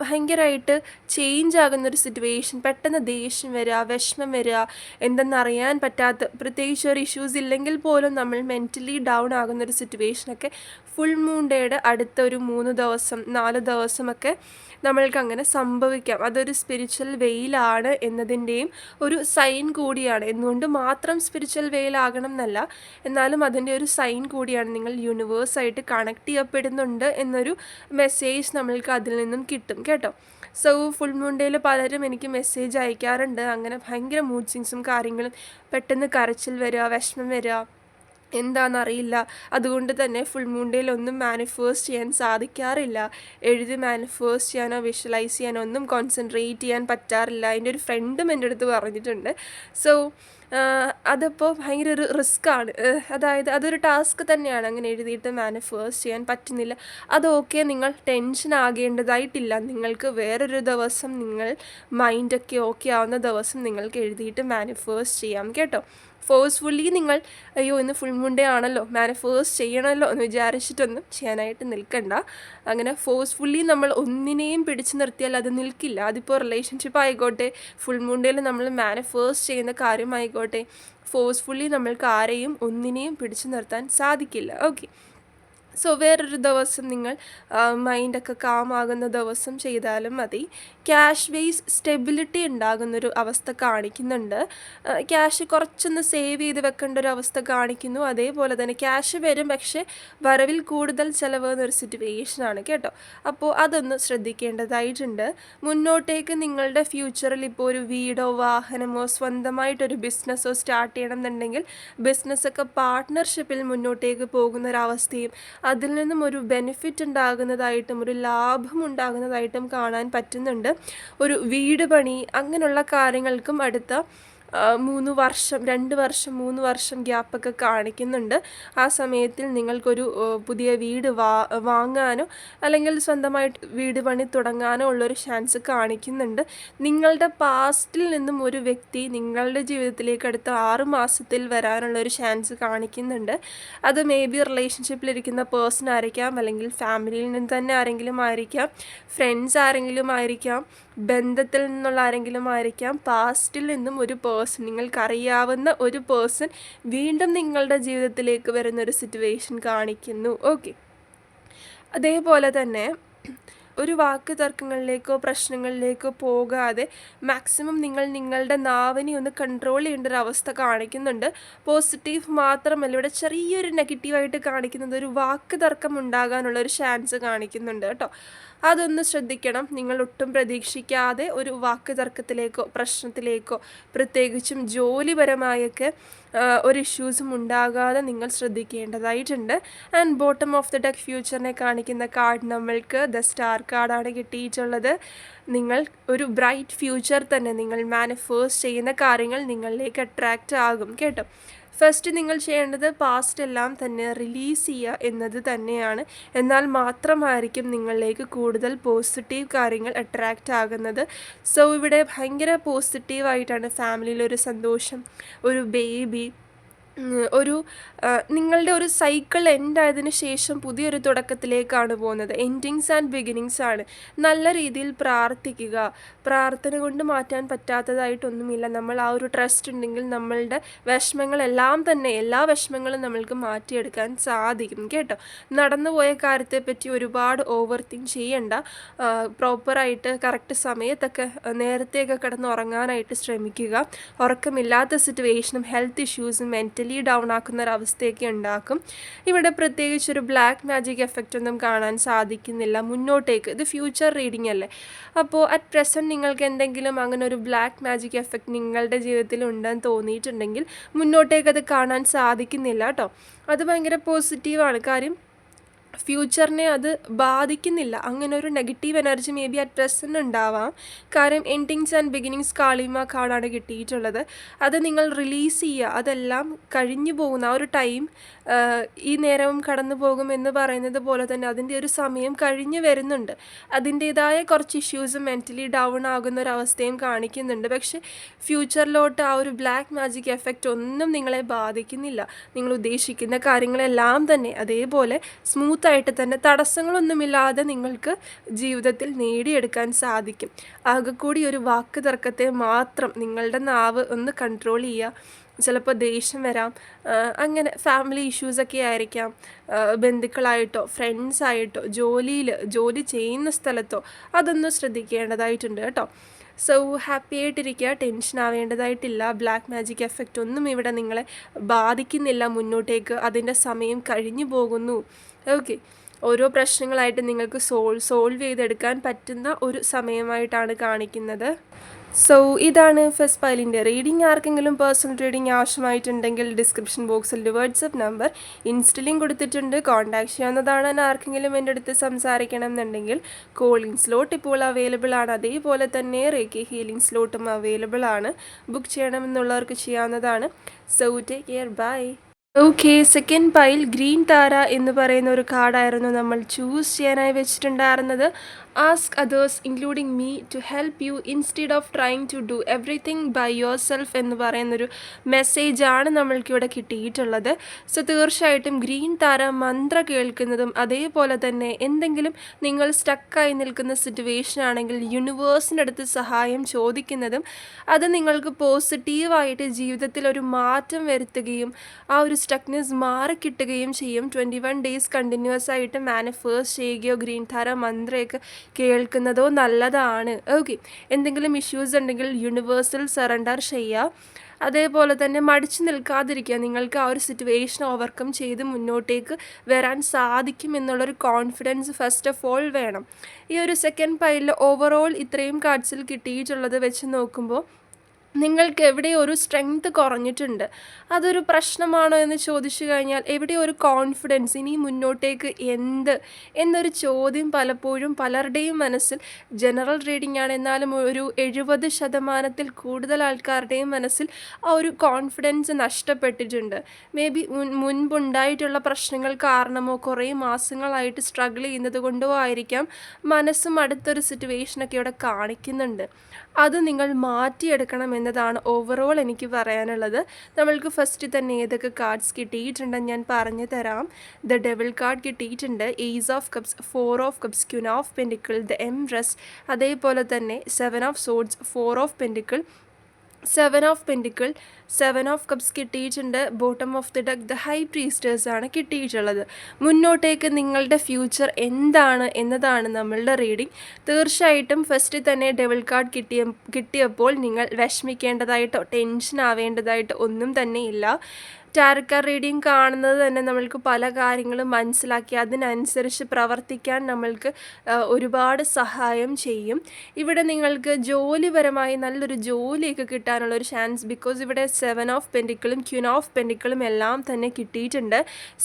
ഭയങ്കരമായിട്ട് ചേഞ്ച് ആകുന്ന ഒരു സിറ്റുവേഷൻ പെട്ടെന്ന് ദേഷ്യം വരിക വിഷമം വരിക എന്തെന്നറിയാൻ പറ്റാത്ത പ്രത്യേകിച്ച് ഒരു ഇഷ്യൂസ് ഇല്ലെങ്കിൽ പോലും നമ്മൾ മെന്റലി ഡൗൺ ആകുന്ന ഒരു സിറ്റുവേഷനൊക്കെ ഫുൾ മൂൺ അടുത്തൊരു മൂന്ന് ദിവസം നാല് ദിവസമൊക്കെ നമ്മൾക്ക് അങ്ങനെ സംഭവിക്കാം. അതൊരു സ്പിരിച്വൽ വെയിലാണ് എന്നതിന്റെയും ഒരു സൈൻ കൂടിയാണ്. എന്നുകൊണ്ട് മാത്രം സ്പിരിച്വൽ വെയിലാകണം എന്നല്ല എന്നാലും അതിന്റെ ഒരു സൈൻ കൂടിയാണ് നിങ്ങൾ യൂണിവേഴ്സായിട്ട് കണക്ട് ചെയ്യപ്പെടുന്നുണ്ട് എന്നൊരു മെസ്സേജ് നമ്മൾക്ക് അതിൽ നിന്നും കിട്ടും. കേട്ടോ? സോ ഫുൾ മുണ്ടയിൽ പലരും എനിക്ക് മെസ്സേജ് അയക്കാറുണ്ട്. അങ്ങനെ ഭയങ്കര മൂഡ് സിങ്സും കാര്യങ്ങളും പെട്ടെന്ന് കരച്ചിൽ വരിക വിഷമം വരിക. എന്താണെന്നറിയില്ല. അതുകൊണ്ട് തന്നെ ഫുൾ മൂണ്ടിൽ ഒന്നും മാനിഫേസ്റ്റ് ചെയ്യാൻ സാധിക്കാറില്ല. എഴുതി മാനിഫേസ്റ്റ് ചെയ്യാനോ വിഷ്വലൈസ് ചെയ്യാനോ ഒന്നും കോൺസെൻട്രേറ്റ് ചെയ്യാൻ പറ്റാറില്ല. എന്റെ ഒരു ഫ്രണ്ടും എന്റെ അടുത്ത് പറഞ്ഞിട്ടുണ്ട്. സോ അതിപ്പോൾ ഭയങ്കര ഒരു റിസ്ക്കാണ് അതായത് അതൊരു ടാസ്ക് തന്നെയാണ്. അങ്ങനെ എഴുതിയിട്ട് മാനിഫേസ്റ്റ് ചെയ്യാൻ പറ്റുന്നില്ല. അതൊക്കെ നിങ്ങൾ ടെൻഷൻ ആകേണ്ടതായിട്ടില്ല. നിങ്ങൾക്ക് വേറൊരു ദിവസം നിങ്ങൾ മൈൻഡൊക്കെ ഓക്കെ ആവുന്ന ദിവസം നിങ്ങൾക്ക് എഴുതിയിട്ട് മാനിഫേസ്റ്റ് ചെയ്യാം. കേട്ടോ? ഫോഴ്സ്ഫുള്ളി നിങ്ങൾ അയ്യോ ഇന്ന് ഫുൾ മുണ്ടേ ആണല്ലോ മാനിഫേഴ്സ് ചെയ്യണമല്ലോ എന്ന് വിചാരിച്ചിട്ടൊന്നും ചെയ്യാനായിട്ട് നിൽക്കണ്ട. അങ്ങനെ ഫോഴ്സ്ഫുള്ളി നമ്മൾ ഒന്നിനെയും പിടിച്ചു നിർത്തിയാൽ അത് നിൽക്കില്ല. അതിപ്പോൾ റിലേഷൻഷിപ്പ് ആയിക്കോട്ടെ ഫുൾ മുണ്ടയിൽ നമ്മൾ മാനിഫേഴ്സ് ചെയ്യുന്ന കാര്യമായിക്കോട്ടെ ഫോഴ്സ്ഫുള്ളി നമ്മൾക്ക് ആരെയും ഒന്നിനെയും പിടിച്ചു നിർത്താൻ സാധിക്കില്ല. ഓക്കെ സോ വേറൊരു ദിവസം നിങ്ങൾ മൈൻഡൊക്കെ കാമാകുന്ന ദിവസം ചെയ്താലും മതി. ക്യാഷ് ബേസ് സ്റ്റെബിലിറ്റി ഉണ്ടാകുന്നൊരു അവസ്ഥ കാണിക്കുന്നുണ്ട്. ക്യാഷ് കുറച്ചൊന്ന് സേവ് ചെയ്ത് വെക്കേണ്ട ഒരു അവസ്ഥ കാണിക്കുന്നു. അതേപോലെ തന്നെ ക്യാഷ് വരും പക്ഷേ വരവിൽ കൂടുതൽ ചിലവ് എന്നൊരു സിറ്റുവേഷനാണ് കേട്ടോ. അപ്പോൾ അതൊന്ന് ശ്രദ്ധിക്കേണ്ടതായിട്ടുണ്ട്. മുന്നോട്ടേക്ക് നിങ്ങളുടെ ഫ്യൂച്ചറിൽ ഇപ്പോൾ ഒരു വീടോ വാഹനമോ സ്വന്തമായിട്ടൊരു ബിസിനസ്സോ സ്റ്റാർട്ട് ചെയ്യണം എന്നുണ്ടെങ്കിൽ ബിസിനസ്സൊക്കെ പാർട്ട്ണർഷിപ്പിൽ മുന്നോട്ടേക്ക് പോകുന്ന ഒരവസ്ഥയും അതിൽ നിന്നും ഒരു ബെനിഫിറ്റ് ഉണ്ടാകുന്നതായിട്ടും ഒരു ലാഭം ഉണ്ടാകുന്നതായിട്ടും കാണാൻ പറ്റുന്നുണ്ട്. ഒരു വീട് പണി അങ്ങനെയുള്ള കാര്യങ്ങൾക്കും അടുത്ത മൂന്ന് വർഷം രണ്ട് വർഷം മൂന്ന് വർഷം ഗ്യാപ്പൊക്കെ കാണിക്കുന്നുണ്ട്. ആ സമയത്തിൽ നിങ്ങൾക്കൊരു പുതിയ വീട് വാ വാങ്ങാനോ അല്ലെങ്കിൽ സ്വന്തമായിട്ട് വീട് പണി തുടങ്ങാനോ ഉള്ളൊരു ചാൻസ് കാണിക്കുന്നുണ്ട്. നിങ്ങളുടെ പാസ്റ്റിൽ നിന്നും ഒരു വ്യക്തി നിങ്ങളുടെ ജീവിതത്തിലേക്ക് അടുത്ത ആറ് മാസത്തിൽ വരാനുള്ള ഒരു ചാൻസ് കാണിക്കുന്നുണ്ട്. അത് മേ ബി റിലേഷൻഷിപ്പിലിരിക്കുന്ന പേഴ്സൺ ആയിരിക്കാം അല്ലെങ്കിൽ ഫാമിലിയിൽ നിന്ന് തന്നെ ആരെങ്കിലും ആയിരിക്കാം ഫ്രണ്ട്സ് ആരെങ്കിലും ആയിരിക്കാം ബന്ധത്തിൽ നിന്നുള്ള ആരെങ്കിലും ആയിരിക്കാം പാസ്റ്റിൽ നിന്നും ഒരു പേഴ്സൺ നിങ്ങൾക്കറിയാവുന്ന ഒരു പേഴ്സൺ വീണ്ടും നിങ്ങളുടെ ജീവിതത്തിലേക്ക് വരുന്ന ഒരു സിറ്റുവേഷൻ കാണിക്കുന്നു. ഓക്കെ അതേപോലെ തന്നെ ഒരു വാക്ക് തർക്കങ്ങളിലേക്കോ പ്രശ്നങ്ങളിലേക്കോ പോകാതെ മാക്സിമം നിങ്ങൾ നിങ്ങളുടെ നാവിനെ ഒന്ന് കൺട്രോൾ ചെയ്യേണ്ട ഒരു അവസ്ഥ കാണിക്കുന്നുണ്ട്. പോസിറ്റീവ് മാത്രമല്ല ഇവിടെ ചെറിയൊരു നെഗറ്റീവായിട്ട് കാണിക്കുന്നത് ഒരു വാക്ക് തർക്കം ഉണ്ടാകാനുള്ള ഒരു ചാൻസ് കാണിക്കുന്നുണ്ട് കേട്ടോ. അതൊന്ന് ശ്രദ്ധിക്കണം. നിങ്ങൾ ഒട്ടും പ്രതീക്ഷിക്കാതെ ഒരു വാക്ക് തർക്കത്തിലേക്കോ പ്രശ്നത്തിലേക്കോ പ്രത്യേകിച്ചും ജോലിപരമായൊക്കെ ഒരു ഇഷ്യൂസും ഉണ്ടാകാതെ നിങ്ങൾ ശ്രദ്ധിക്കേണ്ടതായിട്ടുണ്ട്. And bottom of the deck ഫ്യൂച്ചറിനെ കാണിക്കുന്ന കാർഡ് നമ്മൾക്ക് ദ സ്റ്റാർ കാർഡാണ് കിട്ടിയിട്ടുള്ളത്. നിങ്ങൾ ഒരു ബ്രൈറ്റ് ഫ്യൂച്ചർ തന്നെ നിങ്ങൾ മാനിഫേഴ്സ് ചെയ്യുന്ന കാര്യങ്ങൾ നിങ്ങളിലേക്ക് അട്രാക്റ്റ് ആകും. കേട്ടോ? ഫസ്റ്റ് നിങ്ങൾ ചെയ്യേണ്ടത് പാസ്റ്റ് എല്ലാം തന്നെ റിലീസ് ചെയ്യുക എന്നത് തന്നെയാണ്. എന്നാൽ മാത്രമായിരിക്കും നിങ്ങളിലേക്ക് കൂടുതൽ പോസിറ്റീവ് കാര്യങ്ങൾ അട്രാക്റ്റ് ആകുന്നത്. സോ ഇവിടെ ഭയങ്കര പോസിറ്റീവായിട്ടാണ് ഫാമിലിയിൽ ഒരു സന്തോഷം ഒരു ബേബി ഒരു നിങ്ങളുടെ ഒരു സൈക്കിൾ എൻഡ് ആയതിനു ശേഷം പുതിയൊരു തുടക്കത്തിലേക്കാണ് പോകുന്നത്. എൻഡിങ്സ് ആൻഡ് ബിഗിനിങ്സ് ആണ്. നല്ല രീതിയിൽ പ്രാർത്ഥിക്കുക. പ്രാർത്ഥന കൊണ്ട് മാറ്റാൻ പറ്റാത്തതായിട്ടൊന്നുമില്ല. നമ്മൾ ആ ഒരു ട്രസ്റ്റ് ഉണ്ടെങ്കിൽ നമ്മളുടെ വിഷമങ്ങളെല്ലാം തന്നെ എല്ലാ വിഷമങ്ങളും നമ്മൾക്ക് മാറ്റിയെടുക്കാൻ സാധിക്കും കേട്ടോ? നടന്നുപോയ കാര്യത്തെപ്പറ്റി ഒരുപാട് ഓവർ തിങ്ക് ചെയ്യണ്ട പ്രോപ്പറായിട്ട് കറക്റ്റ് സമയത്തൊക്കെ നേരത്തെയൊക്കെ കിടന്ന് ഉറങ്ങാനായിട്ട് ശ്രമിക്കുക. ഉറക്കമില്ലാത്ത സിറ്റുവേഷനും ഹെൽത്ത് ഇഷ്യൂസും മെന്റലി മെന്റലി ഡൗൺ ആക്കുന്ന ഒരു അവസ്ഥയൊക്കെ ഉണ്ടാക്കും. ഇവിടെ പ്രത്യേകിച്ച് ഒരു ബ്ലാക്ക് മാജിക് എഫക്റ്റ് ഒന്നും കാണാൻ സാധിക്കുന്നില്ല. മുന്നോട്ടേക്ക്. ഇത് ഫ്യൂച്ചർ റീഡിംഗ് അല്ലേ? അപ്പോൾ അറ്റ് പ്രസന്റ് നിങ്ങൾക്ക് എന്തെങ്കിലും അങ്ങനെ ഒരു ബ്ലാക്ക് മാജിക് എഫക്റ്റ് നിങ്ങളുടെ ജീവിതത്തിൽ ഉണ്ടെന്ന് തോന്നിയിട്ടുണ്ടെങ്കിൽ മുന്നോട്ടേക്ക് അത് കാണാൻ സാധിക്കുന്നില്ല കേട്ടോ അത് ഭയങ്കര പോസിറ്റീവാണ് കാര്യം ഫ്യൂച്ചറിനെ അത് ബാധിക്കുന്നില്ല. അങ്ങനെ ഒരു negative energy may be at present ഉണ്ടാവാം. കാരണം എൻഡിങ്സ് ആൻഡ് ബിഗിനിങ്സ് കാളിമ കാർഡാണ് കിട്ടിയിട്ടുള്ളത്. അത് നിങ്ങൾ റിലീസ് ചെയ്യുക. അതെല്ലാം കഴിഞ്ഞു പോകുന്ന ആ ഒരു ടൈം ഈ നേരവും കടന്നു പോകും എന്ന് പറയുന്നത് പോലെ തന്നെ അതിന്റെ ഒരു സമയം കഴിഞ്ഞു വരുന്നുണ്ട്. അതിന്റേതായ കുറച്ച് ഇഷ്യൂസ് മെന്റലി ഡൗൺ ആകുന്ന ഒരു അവസ്ഥയും കാണിക്കുന്നുണ്ട്. പക്ഷേ ഫ്യൂച്ചറിലോട്ട് ആ ഒരു ബ്ലാക്ക് മാജിക് എഫക്റ്റ് ഒന്നും നിങ്ങളെ ബാധിക്കുന്നില്ല. നിങ്ങൾ ഉദ്ദേശിക്കുന്ന കാര്യങ്ങളെല്ലാം തന്നെ അതേപോലെ സ്മൂത്ത് സ്മൂത്തായിട്ട് തന്നെ തടസ്സങ്ങളൊന്നുമില്ലാതെ നിങ്ങൾക്ക് ജീവിതത്തിൽ നേടിയെടുക്കാൻ സാധിക്കും. ആകെക്കൂടി ഒരു വാക്ക് തർക്കത്തെ മാത്രം നിങ്ങളുടെ നാവ് ഒന്ന് കൺട്രോൾ ചെയ്യുക ചിലപ്പോൾ ദേഷ്യം വരാം. അങ്ങനെ ഫാമിലി ഇഷ്യൂസൊക്കെ ആയിരിക്കാം. ബന്ധുക്കളായിട്ടോ ഫ്രണ്ട്സായിട്ടോ ജോലിയിൽ ജോലി ചെയ്യുന്ന സ്ഥലത്തോ അതൊന്നും ശ്രദ്ധിക്കേണ്ടതായിട്ടുണ്ട് കേട്ടോ. സോ ഹാപ്പി ആയിട്ടിരിക്കുക ടെൻഷൻ ആവേണ്ടതായിട്ടില്ല ബ്ലാക്ക് മാജിക് എഫക്റ്റ് ഒന്നും ഇവിടെ നിങ്ങളെ ബാധിക്കുന്നില്ല മുന്നോട്ടേക്ക് അതിന്റെ സമയം കഴിഞ്ഞു പോകുന്നു. ഓക്കെ ഓരോ പ്രശ്നങ്ങളായിട്ട് നിങ്ങൾക്ക് സോൾ സോൾവ് ചെയ്തെടുക്കാൻ പറ്റുന്ന ഒരു സമയമായിട്ടാണ് കാണിക്കുന്നത്. സോ ഇതാണ് ഫസ്റ്റ് പൈലിന്റെ റീഡിംഗ് ആർക്കെങ്കിലും പേഴ്സണൽ റീഡിംഗ് ആവശ്യമായിട്ടുണ്ടെങ്കിൽ ഡിസ്ക്രിപ്ഷൻ ബോക്സിൽ വാട്സപ്പ് നമ്പർ ഇൻസ്റ്റലിംഗ് കൊടുത്തിട്ടുണ്ട്. കോൺടാക്ട് ചെയ്യാവുന്നതാണ് ആർക്കെങ്കിലും എന്റെ അടുത്ത് സംസാരിക്കണം എന്നുണ്ടെങ്കിൽ. കോളിംഗ് സ്ലോട്ട് ഇപ്പോൾ അവൈലബിൾ ആണ്. അതേപോലെ തന്നെ റേക്കി ഹീലിംഗ് സ്ലോട്ടും അവൈലബിൾ ആണ്. ബുക്ക് ചെയ്യണമെന്നുള്ളവർക്ക് ചെയ്യാവുന്നതാണ്. So take care bye okay second pile green Tara എന്ന് പറയുന്ന ഒരു കാർഡായിരുന്നു നമ്മൾ ചൂസ് ചെയ്യാനായി വെച്ചിട്ടുണ്ടായിരുന്നത്. Ask others including me to help you instead of trying to do everything by yourself എന്ന് പറയുന്നൊരു മെസ്സേജാണ് നമ്മൾക്കിവിടെ കിട്ടിയിട്ടുള്ളത്. സോ തീർച്ചയായിട്ടും ഗ്രീൻ താര മന്ത്ര കേൾക്കുന്നതും അതേപോലെ തന്നെ എന്തെങ്കിലും നിങ്ങൾ സ്റ്റക്കായി നിൽക്കുന്ന സിറ്റുവേഷൻ ആണെങ്കിൽ യൂണിവേഴ്സിന്റെ അടുത്ത് സഹായം ചോദിക്കുന്നതും അത് നിങ്ങൾക്ക് പോസിറ്റീവായിട്ട് ജീവിതത്തിൽ ഒരു മാറ്റം വരുത്തുകയും ആ ഒരു സ്റ്റക്നെസ് മാറി കിട്ടുകയും ചെയ്യും. ട്വന്റി വൺ ഡേയ്സ് കണ്ടിന്യൂസ് ആയിട്ട് മാനിഫേഴ്സ് ചെയ്യുകയോ ഗ്രീൻ താര മന്ത്രയൊക്കെ കേൾക്കുന്നതോ നല്ലതാണ്. ഓക്കെ എന്തെങ്കിലും ഇഷ്യൂസ് ഉണ്ടെങ്കിൽ യൂണിവേഴ്സൽ സറണ്ടർ ചെയ്യുക അതേപോലെ തന്നെ മടിച്ചു നിൽക്കാതിരിക്കുക. നിങ്ങൾക്ക് ആ ഒരു സിറ്റുവേഷൻ ഓവർകം ചെയ്ത് മുന്നോട്ടേക്ക് വരാൻ സാധിക്കും എന്നുള്ളൊരു കോൺഫിഡൻസ് ഫസ്റ്റ് ഓഫ് ഓൾ വേണം. ഈ ഒരു സെക്കൻഡ് പൈലിൽ ഓവറോൾ ഇത്രയും കാർഡ്സിൽ കിട്ടിയിട്ടുള്ളത് വെച്ച് നോക്കുമ്പോൾ നിങ്ങൾക്ക് എവിടെ ഒരു സ്ട്രെങ്ത് കുറഞ്ഞിട്ടുണ്ട്? അതൊരു പ്രശ്നമാണോ എന്ന് ചോദിച്ചു കഴിഞ്ഞാൽ എവിടെ ഒരു കോൺഫിഡൻസ് ഇനി മുന്നോട്ടേക്ക് എന്ത്? എന്നൊരു ചോദ്യം പലപ്പോഴും പലരുടെയും മനസ്സിൽ ജനറൽ റീഡിംഗ് ആണ്. എന്നാലും ഒരു എഴുപത് ശതമാനത്തിൽ കൂടുതൽ ആൾക്കാരുടെയും മനസ്സിൽ ആ ഒരു കോൺഫിഡൻസ് നഷ്ടപ്പെട്ടിട്ടുണ്ട്. മേ ബി മുൻ മുൻപുണ്ടായിട്ടുള്ള പ്രശ്നങ്ങൾ കാരണമോ കുറേ മാസങ്ങളായിട്ട് സ്ട്രഗിൾ ചെയ്യുന്നത് കൊണ്ടോ ആയിരിക്കാം മനസ്സും അടുത്തൊരു സിറ്റുവേഷനൊക്കെ ഇവിടെ കാണിക്കുന്നുണ്ട്. അത് നിങ്ങൾ മാറ്റിയെടുക്കണം എന്നതാണ് ഓവറോൾ എനിക്ക് പറയാനുള്ളത്. നമ്മൾക്ക് ഫസ്റ്റ് തന്നെ ഏതൊക്കെ കാർഡ്സ് കിട്ടിയിട്ടുണ്ടെന്ന് ഞാൻ പറഞ്ഞു തരാം. ദ ഡെവിൾ കാർഡ് കിട്ടിയിട്ടുണ്ട്. Ace of cups four of cups queen of pentacle the empress അതേപോലെ തന്നെ seven of swords four of pentacle seven of pentacle seven of cups കിട്ടിയിട്ടുണ്ട്. Bottom of the deck the high ആണ് കിട്ടിയിട്ടുള്ളത്. മുന്നോട്ടേക്ക് നിങ്ങളുടെ future എന്താണ് എന്നതാണ് നമ്മളുടെ റീഡിംഗ് തീർച്ചയായിട്ടും ഫസ്റ്റ് തന്നെ ഡെവിൾ കാർഡ് കിട്ടിയ കിട്ടിയപ്പോൾ നിങ്ങൾ വിഷമിക്കേണ്ടതായിട്ടോ ടെൻഷൻ ആവേണ്ടതായിട്ടോ ഒന്നും തന്നെ ഇല്ല. ടാരക്കാർ റീഡിങ് കാണുന്നത് തന്നെ നമ്മൾക്ക് പല കാര്യങ്ങളും മനസ്സിലാക്കി അതിനനുസരിച്ച് പ്രവർത്തിക്കാൻ നമ്മൾക്ക് ഒരുപാട് സഹായം ചെയ്യും. ഇവിടെ നിങ്ങൾക്ക് ജോലിപരമായി നല്ലൊരു ജോലിയൊക്കെ കിട്ടാനുള്ള ഒരു ചാൻസ് ബിക്കോസ് ഇവിടെ സെവൻ ഓഫ് പെൻഡിക്കിളും ക്യൂൻ ഓഫ് പെൻഡിക്കിളും എല്ലാം തന്നെ കിട്ടിയിട്ടുണ്ട്.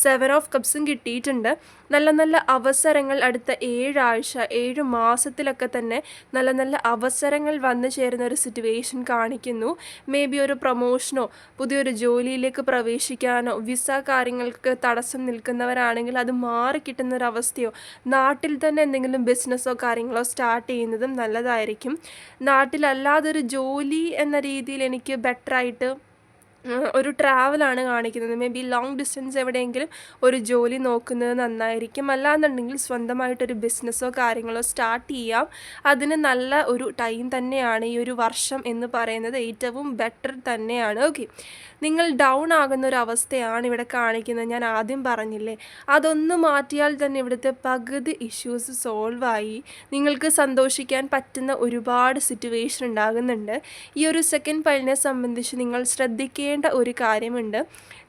സെവൻ ഓഫ് കപ്സും കിട്ടിയിട്ടുണ്ട്. നല്ല നല്ല അവസരങ്ങൾ അടുത്ത ഏഴാഴ്ച ഏഴ് മാസത്തിലൊക്കെ തന്നെ നല്ല നല്ല അവസരങ്ങൾ വന്നു ചേരുന്ന ഒരു സിറ്റുവേഷൻ കാണിക്കുന്നു. മേ ബി ഒരു പ്രൊമോഷനോ പുതിയൊരു ജോലിയിലേക്ക് പ്രവേശിക്കാനോ വിസ കാര്യങ്ങൾക്ക് തടസ്സം നിൽക്കുന്നവരാണെങ്കിൽ അത് മാറി കിട്ടുന്ന ഒരു അവസ്ഥയോ നാട്ടിൽ തന്നെ എന്തെങ്കിലും ബിസിനസ്സോ കാര്യങ്ങളോ സ്റ്റാർട്ട് ചെയ്യുന്നതും നല്ലതായിരിക്കും. നാട്ടിലല്ലാതൊരു ജോലി എന്ന രീതിയിൽ എനിക്ക് ബെറ്ററായിട്ട് ഒരു ട്രാവലാണ് കാണിക്കുന്നത്. മേ ബി ലോങ് ഡിസ്റ്റൻസ് എവിടെയെങ്കിലും ഒരു ജോലി നോക്കുന്നത് നന്നായിരിക്കും. അല്ലാന്നുണ്ടെങ്കിൽ സ്വന്തമായിട്ടൊരു ബിസിനസ്സോ കാര്യങ്ങളോ സ്റ്റാർട്ട് ചെയ്യാം. അതിന് നല്ല ഒരു ടൈം തന്നെയാണ് ഈ ഒരു വർഷം എന്ന് പറയുന്നത്. ഏറ്റവും ബെറ്റർ തന്നെയാണ്. ഓക്കെ നിങ്ങൾ ഡൗൺ ആകുന്ന ഒരു അവസ്ഥയാണ് ഇവിടെ കാണിക്കുന്നത്. ഞാൻ ആദ്യം പറഞ്ഞില്ലേ അതൊന്ന് മാറ്റിയാൽ തന്നെ ഇവിടുത്തെ പകുതി ഇഷ്യൂസ് സോൾവ് ആയി. നിങ്ങൾക്ക് സന്തോഷിക്കാൻ പറ്റുന്ന ഒരുപാട് സിറ്റുവേഷൻ ഉണ്ടാകുന്നുണ്ട്. ഈ ഒരു സെക്കൻഡ് പൈലിനെ സംബന്ധിച്ച് നിങ്ങൾ ശ്രദ്ധിക്കേണ്ട ഒരു കാര്യമുണ്ട്.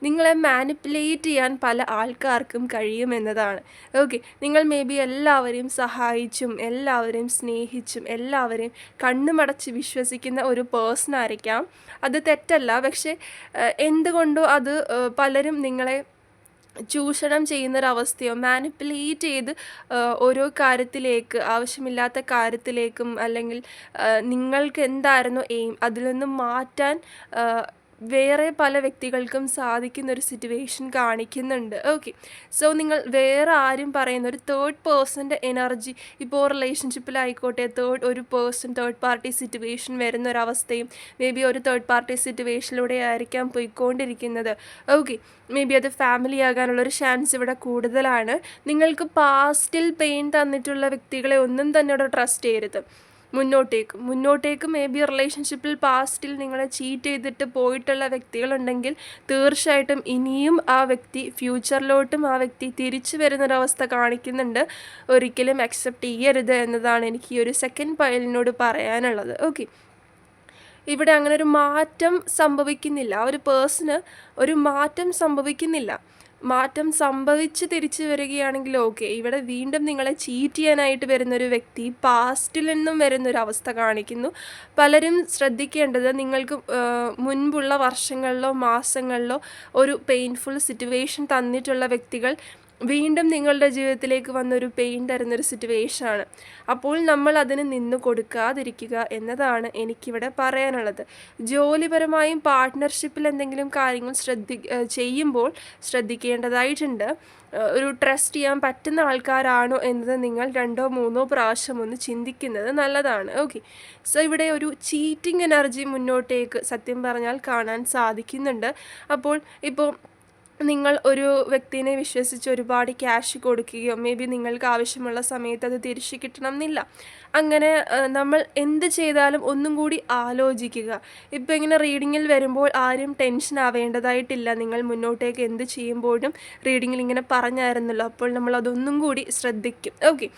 നിങ്ങളെ മാനിപ്പുലേറ്റ് ചെയ്യാൻ പല ആൾക്കാർക്കും കഴിയുമെന്നതാണ് ഓക്കെ നിങ്ങൾ മേ ബി എല്ലാവരെയും സഹായിച്ചും എല്ലാവരെയും സ്നേഹിച്ചും എല്ലാവരെയും കണ്ണുമടച്ച് വിശ്വസിക്കുന്ന ഒരു പേഴ്സൺ ആയിരിക്കാം. അത് തെറ്റല്ല. പക്ഷേ എന്തുകൊണ്ടോ അത് പലരും നിങ്ങളെ ചൂഷണം ചെയ്യുന്നൊരവസ്ഥയോ മാനിപ്പുലേറ്റ് ചെയ്ത് ഓരോ കാര്യത്തിലേക്ക് ആവശ്യമില്ലാത്ത കാര്യത്തിലേക്കും അല്ലെങ്കിൽ നിങ്ങൾക്ക് എന്തായിരുന്നു എയിം അതിൽ നിന്നും മാറ്റാൻ വേറെ പല വ്യക്തികൾക്കും സാധിക്കുന്ന ഒരു സിറ്റുവേഷൻ കാണിക്കുന്നുണ്ട്. ഓക്കെ സോ നിങ്ങൾ വേറെ ആരും പറയുന്ന ഒരു തേർഡ് പേഴ്സന്റെ എനർജി ഇപ്പോൾ റിലേഷൻഷിപ്പിലായിക്കോട്ടെ തേർഡ് ഒരു പേഴ്സൺ തേർഡ് പാർട്ടി സിറ്റുവേഷൻ വരുന്ന ഒരവസ്ഥയും മേ ബി ഒരു തേർഡ് പാർട്ടി സിറ്റുവേഷനിലൂടെ ആയിരിക്കാം പോയിക്കൊണ്ടിരിക്കുന്നത്. ഓക്കെ മേ ബി അത് ഫാമിലി ആകാനുള്ളൊരു ചാൻസ് ഇവിടെ കൂടുതലാണ്. നിങ്ങൾക്ക് പാസ്റ്റിൽ പെയിൻ തന്നിട്ടുള്ള വ്യക്തികളെ ഒന്നും തന്നെ ഇവിടെ ട്രസ്റ്റ് ചെയ്യരുത്. മുന്നോട്ടേക്ക്. മുന്നോട്ടേക്ക് മേ ബി റിലേഷൻഷിപ്പിൽ പാസ്റ്റിൽ നിങ്ങളെ ചീറ്റ് ചെയ്തിട്ട് പോയിട്ടുള്ള വ്യക്തികളുണ്ടെങ്കിൽ തീർച്ചയായിട്ടും ഇനിയും ആ വ്യക്തി ഫ്യൂച്ചറിലോട്ടും ആ വ്യക്തി തിരിച്ചു വരുന്നൊരവസ്ഥ കാണിക്കുന്നുണ്ട്. ഒരിക്കലും അക്സെപ്റ്റ് ചെയ്യരുത് എന്നതാണ് എനിക്ക് ഈ ഒരു സെക്കൻഡ് പയലിനോട് പറയാനുള്ളത്. ഓക്കെ ഇവിടെ അങ്ങനെ ഒരു മാറ്റം സംഭവിക്കുന്നില്ല. ഒരു പേഴ്സണ് ഒരു മാറ്റം സംഭവിക്കുന്നില്ല. മാറ്റം സംഭവിച്ച് തിരിച്ചു വരികയാണെങ്കിൽ ഓക്കെ. ഇവിടെ വീണ്ടും നിങ്ങളെ ചീറ്റ് ചെയ്യാനായിട്ട് വരുന്നൊരു വ്യക്തി പാസ്റ്റിൽ നിന്നും വരുന്നൊരു അവസ്ഥ കാണിക്കുന്നു. പലരും ശ്രദ്ധിക്കേണ്ടത് നിങ്ങൾക്ക് മുൻപുള്ള വർഷങ്ങളിലോ മാസങ്ങളിലോ ഒരു പെയിൻഫുൾ സിറ്റുവേഷൻ തന്നിട്ടുള്ള വ്യക്തികൾ വീണ്ടും നിങ്ങളുടെ ജീവിതത്തിലേക്ക് വന്നൊരു പെയിൻ തരുന്നൊരു സിറ്റുവേഷനാണ് അപ്പോൾ നമ്മൾ അതിന് നിന്ന് കൊടുക്കാതിരിക്കുക എന്നതാണ് എനിക്കിവിടെ പറയാനുള്ളത്. ജോലിപരമായും പാർട്ട്ണർഷിപ്പിൽ എന്തെങ്കിലും കാര്യങ്ങൾ ശ്രദ്ധി ചെയ്യുമ്പോൾ ശ്രദ്ധിക്കേണ്ടതായിട്ടുണ്ട്. ഒരു ട്രസ്റ്റ് ചെയ്യാൻ പറ്റുന്ന ആൾക്കാരാണോ എന്നത് നിങ്ങൾ രണ്ടോ മൂന്നോ പ്രാവശ്യം ഒന്ന് ചിന്തിക്കുന്നത് നല്ലതാണ്. ഓക്കെ സോ ഇവിടെ ഒരു ചീറ്റിംഗ് എനർജി മുന്നോട്ടേക്ക് സത്യം പറഞ്ഞാൽ കാണാൻ സാധിക്കുന്നുണ്ട്. അപ്പോൾ ഇപ്പോൾ നിങ്ങൾ ഒരു വ്യക്തിനെ വിശ്വസിച്ച് ഒരുപാട് ക്യാഷ് കൊടുക്കുകയോ മേ ബി നിങ്ങൾക്ക് ആവശ്യമുള്ള സമയത്ത് അത് തിരിച്ചു കിട്ടണം എന്നില്ല അങ്ങനെ നമ്മൾ എന്ത് ചെയ്താലും ഒന്നും കൂടി ആലോചിക്കുക. ഇപ്പോൾ ഇങ്ങനെ റീഡിങ്ങിൽ വരുമ്പോൾ ആരും ടെൻഷൻ ആവേണ്ടതായിട്ടില്ല. നിങ്ങൾ മുന്നോട്ടേക്ക് എന്ത് ചെയ്യുമ്പോഴും റീഡിങ്ങിൽ ഇങ്ങനെ പറഞ്ഞായിരുന്നല്ലോ അപ്പോൾ നമ്മൾ അതൊന്നും കൂടി ശ്രദ്ധിക്കും. ഓക്കെ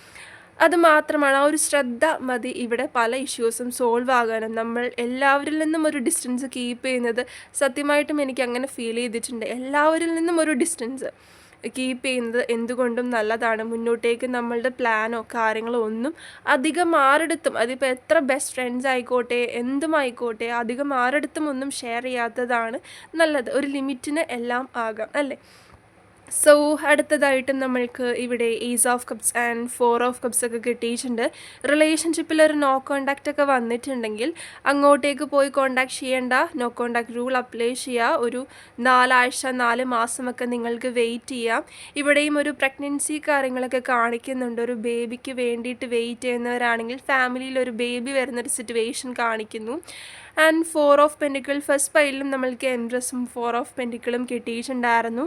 അത് മാത്രമാണ് ആ ഒരു ശ്രദ്ധ മതി ഇവിടെ പല ഇഷ്യൂസും സോൾവ് ആകാനും. നമ്മൾ എല്ലാവരിൽ നിന്നും ഒരു ഡിസ്റ്റൻസ് കീപ്പ് ചെയ്യുന്നത് സത്യമായിട്ടും എനിക്ക് അങ്ങനെ ഫീൽ ചെയ്തിട്ടുണ്ട്. എല്ലാവരിൽ നിന്നും ഒരു ഡിസ്റ്റൻസ് കീപ്പ് ചെയ്യുന്നത് എന്തുകൊണ്ടും നല്ലതാണ്. മുന്നോട്ടേക്ക് നമ്മളുടെ പ്ലാനോ കാര്യങ്ങളോ ഒന്നും അധികം ആരെടുത്തും അതിപ്പോൾ എത്ര ബെസ്റ്റ് ഫ്രണ്ട്സ് ആയിക്കോട്ടെ എന്തും ആയിക്കോട്ടെ അധികം ആരെടുത്തും ഒന്നും ഷെയർ ചെയ്യാത്തതാണ് നല്ലത്. ഒരു ലിമിറ്റിന് എല്ലാം ആകാം അല്ലേ? സോ അടുത്തതായിട്ട് നമ്മൾക്ക് ഇവിടെ ace of cups and four of cups ഒക്കെ കിട്ടിയിട്ടുണ്ട്. റിലേഷൻഷിപ്പിൽ ഒരു നോ കോണ്ടാക്റ്റ് ഒക്കെ വന്നിട്ടുണ്ടെങ്കിൽ അങ്ങോട്ടേക്ക് പോയി കോണ്ടാക്ട് ചെയ്യേണ്ട നോ കോണ്ടാക്ട് റൂൾ അപ്ലൈ ചെയ്യുക ഒരു നാലാഴ്ച നാല് മാസമൊക്കെ നിങ്ങൾക്ക് വെയിറ്റ് ചെയ്യാം. ഇവിടെയും ഒരു പ്രഗ്നൻസി കാര്യങ്ങളൊക്കെ കാണിക്കുന്നുണ്ട്. ഒരു ബേബിക്ക് വേണ്ടിയിട്ട് വെയിറ്റ് ചെയ്യുന്നവരാണെങ്കിൽ ഫാമിലിയിൽ ഒരു ബേബി വരുന്നൊരു സിറ്റുവേഷൻ കാണിക്കുന്നു. And four of pentacle first പൈലിലും നമ്മൾക്ക് എൻട്രസും ഫോർ ഓഫ് പെൻഡിക്കിളും കിട്ടിയിട്ടുണ്ടായിരുന്നു.